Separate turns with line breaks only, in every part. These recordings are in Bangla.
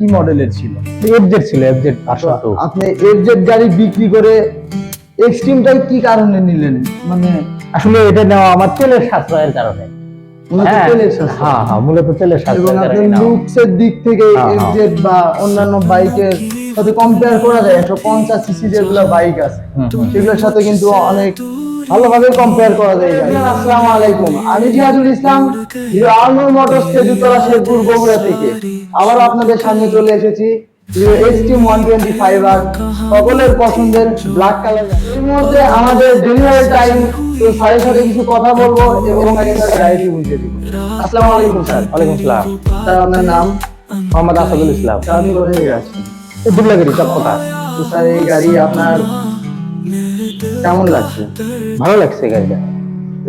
কি মডেলের ছিল?
এফজেড ছিল এফজেড ভার্সন
আপনি এফজেড গাড়ি বিক্রি করে এক্সট্রিমটাই কি কারণে নিলেন? মানে
আসলে এটা নেওয়া আমার তেলের সাশ্রয়ের কারণে। হ্যাঁ,
সাশ্রয়।
হ্যাঁ হ্যাঁ মূলত তেলের
এবং
সাশ্রয়ের
আপনার লুকসের দিক থেকে
হ্যাঁ, হ্যাঁ।
এফজেড বা অন্যান্য বাইকের সাথে কম্পেয়ার করা যায় একশো পঞ্চাশ সিসি যেগুলো বাইক আছে। সেগুলোর সাথে কিন্তু অনেক ভালোভাবে কম্পেয়ার করা যায়। আসসালামু আলাইকুম। আমি জিহাদুল ইসলাম হিরো আলনুর মোটরস তেজুতলা শেরপুর বগুড়া থেকে। আবার আপনাদের সামনে চলে এসেছি Hero Xtreme one twenty five আর সকলের পছন্দের ব্ল্যাক কালার আমাদের ডেলিভারি টাইম তো স্যারের সাথে কিছু কথা বলব এবং গাড়িটি বুঝিয়ে দিব। আসসালামু আলাইকুম স্যার।
ওয়ালাইকুম আসসালাম।
স্যার আপনার নাম?
মোহাম্মদ আসাদুল ইসলাম।
আপনি কোথায় আসছেন
এই দুর্লাগিরি চকপতা
তো স্যার এই গাড়ি আপনার কেমন লাগছে?
ভালো লাগছে গাড়িটা?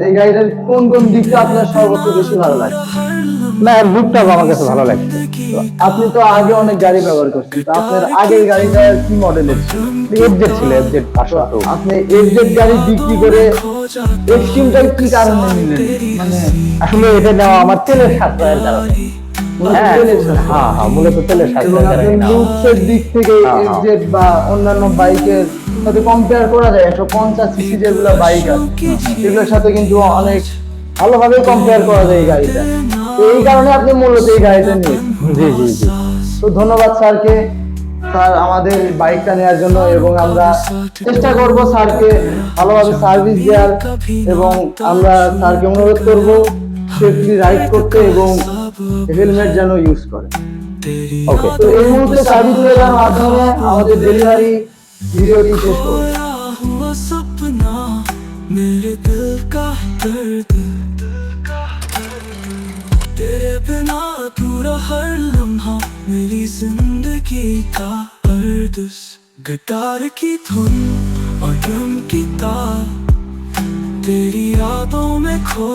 এই গাড়িটার কোন কোন দিকটা আপনার সর্বোচ্চ বেশি ভালো লাগছে?
না লুকটা আমার কাছে ভালো লাগছে।
আপনি তো আগে অনেক গাড়ি ব্যবহার করছেন তো আপনার আগের গাড়িটা কি মডেলের ছিল?
এফজেড ছিল এফজেড ভার্সন
আপনি এফজেড গাড়ি বিক্রি করে এক্সট্রিমটাই কি কারণে নিলেন? মানে
আসলে এটা নেওয়া আমার তেলের সাশ্রয়ের কারণে হ্যাঁ। হ্যাঁ হ্যাঁ
দিক থেকে। এফজেড বা অন্যান্য বাইকের সাথে কম্পেয়ার করা যায় একশো পঞ্চাশ সিসি যেগুলো বাইক আছে। সেগুলোর সাথে কিন্তু অনেক ভালোভাবে কম্পেয়ার করা যায় এই গাড়িটা। এই কারণে আপনি মূলত এই গাড়িটা নিয়েছেন।
জি জি জি।
তো ধন্যবাদ স্যারকে স্যার আমাদের বাইকটা নেওয়ার জন্য এবং আমরা চেষ্টা করব স্যারকে ভালোভাবে সার্ভিস দেওয়ার এবং আমরা স্যারকে অনুরোধ করব। সেফলি রাইড করতে এবং হেলমেট যেন ইউজ করে
ওকে
তো এই মুহূর্তে সার্ভিস দেওয়ার মাধ্যমে আমাদের ডেলিভারি ভিডিওটি শেষ করব
खोया हुआ सपना मेरे दिल का दर्द तेरे बिना अधूरा हर लम्हा मेरी जिंदगी का अर्दस गिटार की धुन और ड्रम की तार तेरी यादों में खो